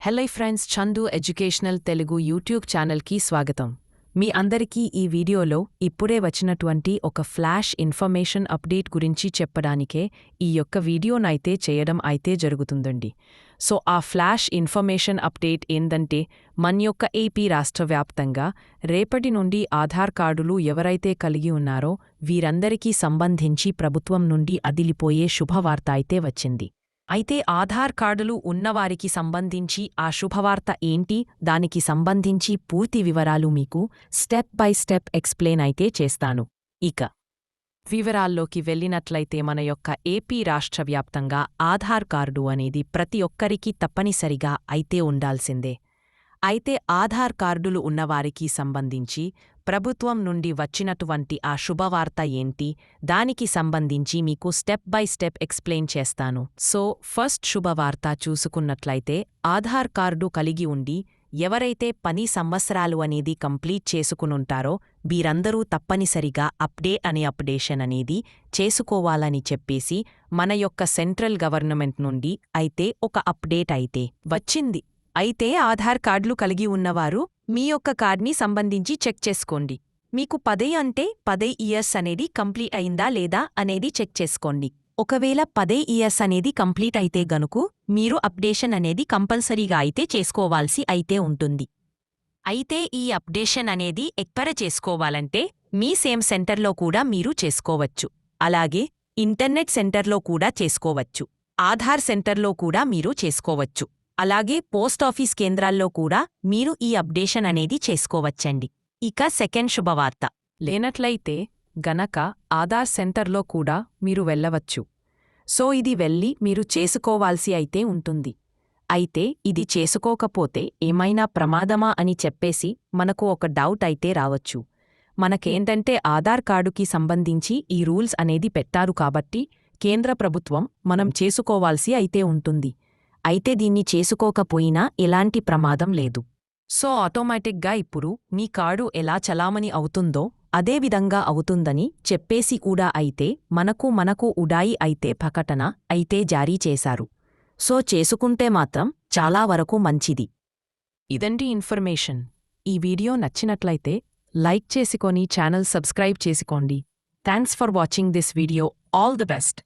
Hello friends Chandu educational Telugu YouTube ఛానల్కి స్వాగతం. మీ అందరికీ ఈ వీడియోలో ఇప్పుడే వచ్చినటువంటి ఒక ఫ్లాష్ ఇన్ఫర్మేషన్ అప్డేట్ గురించి చెప్పడానికే ఈ యొక్క వీడియోనైతే చేయడం అయితే జరుగుతుందండి. సో ఆ ఫ్లాష్ ఇన్ఫర్మేషన్ అప్డేట్ ఏందంటే మన యొక్క ఏపీ రాష్ట్ర వ్యాప్తంగా రేపటి నుండి ఆధార్ కార్డులు ఎవరైతే కలిగి ఉన్నారో వీరందరికీ సంబంధించి ప్రభుత్వం నుండి అదిలిపోయే శుభవార్త అయితే వచ్చింది. అయితే ఆధార్ కార్డులు ఉన్నవారికి సంబంధించి ఆ శుభవార్త ఏంటి? దానికి సంబంధించి పూర్తి వివరాలు మీకు స్టెప్ బై స్టెప్ ఎక్స్ప్లెయిన్ అయితే చేస్తాను. ఇక వివరాల్లోకి వెళ్ళినట్లయితే మన యొక్క ఏపీ రాష్ట్ర వ్యాప్తంగా ఆధార్ కార్డు అనేది ప్రతి ఒక్కరికి తప్పనిసరిగా అయితే ఉండాల్సిందే. అయితే ఆధార్ కార్డులు ఉన్నవారికి సంబంధించి ప్రభుత్వం నుండి వచ్చినటువంటి ఆ శుభవార్త ఏంటి? దానికి సంబంధించి మీకు స్టెప్ బై స్టెప్ ఎక్స్ప్లెయిన్ చేస్తాను. సో ఫస్ట్ శుభవార్త చూసుకున్నట్లయితే ఆధార్ కార్డు కలిగి ఉండి ఎవరైతే పని సంవత్సరాలు అనేది కంప్లీట్ చేసుకునుంటారో వీరందరూ తప్పనిసరిగా అప్డే అనే అప్డేషన్ అనేది చేసుకోవాలని చెప్పేసి మన యొక్క సెంట్రల్ గవర్నమెంట్ నుండి అయితే ఒక అప్డేట్ అయితే వచ్చింది. అయితే ఆధార్ కార్డులు కలిగి ఉన్నవారు మీ యొక్క కార్డ్ని సంబంధించి చెక్ చేసుకోండి. మీకు పదే అంటే పదే ఇయర్స్ అనేది కంప్లీట్ అయిందా లేదా అనేది చెక్ చేసుకోండి. ఒకవేళ పదే ఇయర్స్ అనేది కంప్లీట్ అయితే గనుకు మీరు అప్డేషన్ అనేది కంపల్సరీగా అయితే చేసుకోవాల్సి అయితే ఉంటుంది. అయితే ఈ అప్డేషన్ అనేది ఎక్కడ చేసుకోవాలంటే మీ సేమ్ సెంటర్లో కూడా మీరు చేసుకోవచ్చు. అలాగే ఇంటర్నెట్ సెంటర్లో కూడా చేసుకోవచ్చు. ఆధార్ సెంటర్లో కూడా మీరు చేసుకోవచ్చు. అలాగే పోస్టాఫీస్ కేంద్రాల్లో కూడా మీరు ఈ అప్డేషన్ అనేది చేసుకోవచ్చండి. ఇక సెకండ్ శుభవార్త. లేనట్లయితే గనక ఆధార్ సెంటర్లో కూడా మీరు వెళ్ళవచ్చు. సో ఇది వెళ్ళి మీరు చేసుకోవాల్సి అయితే ఉంటుంది. అయితే ఇది చేసుకోకపోతే ఏమైనా ప్రమాదమా అని చెప్పేసి మనకు ఒక డౌట్ అయితే రావచ్చు. మనకేంటంటే ఆధార్ కార్డుకి సంబంధించి ఈ రూల్స్ అనేది పెట్టారు కాబట్టి కేంద్ర ప్రభుత్వం మనం చేసుకోవాల్సి అయితే ఉంటుంది. అయితే దీన్ని చేసుకోకపోయినా ఎలాంటి ప్రమాదం లేదు. సో ఆటోమేటిక్గా ఇప్పుడు మీ కార్డు ఎలా చలామణి అవుతుందో అదే విధంగా అవుతుందని చెప్పేసి కూడా అయితే మనకు మనకు ఉడాయి అయితే ప్రకటన అయితే జారీ చేశారు. సో చేసుకుంటే మాత్రం చాలా వరకు మంచిది. ఇదండి ఇన్ఫర్మేషన్. ఈ వీడియో నచ్చినట్లయితే లైక్ చేసుకొని ఛానల్ సబ్స్క్రైబ్ చేసుకోండి. Thanks for watching this video. All the best.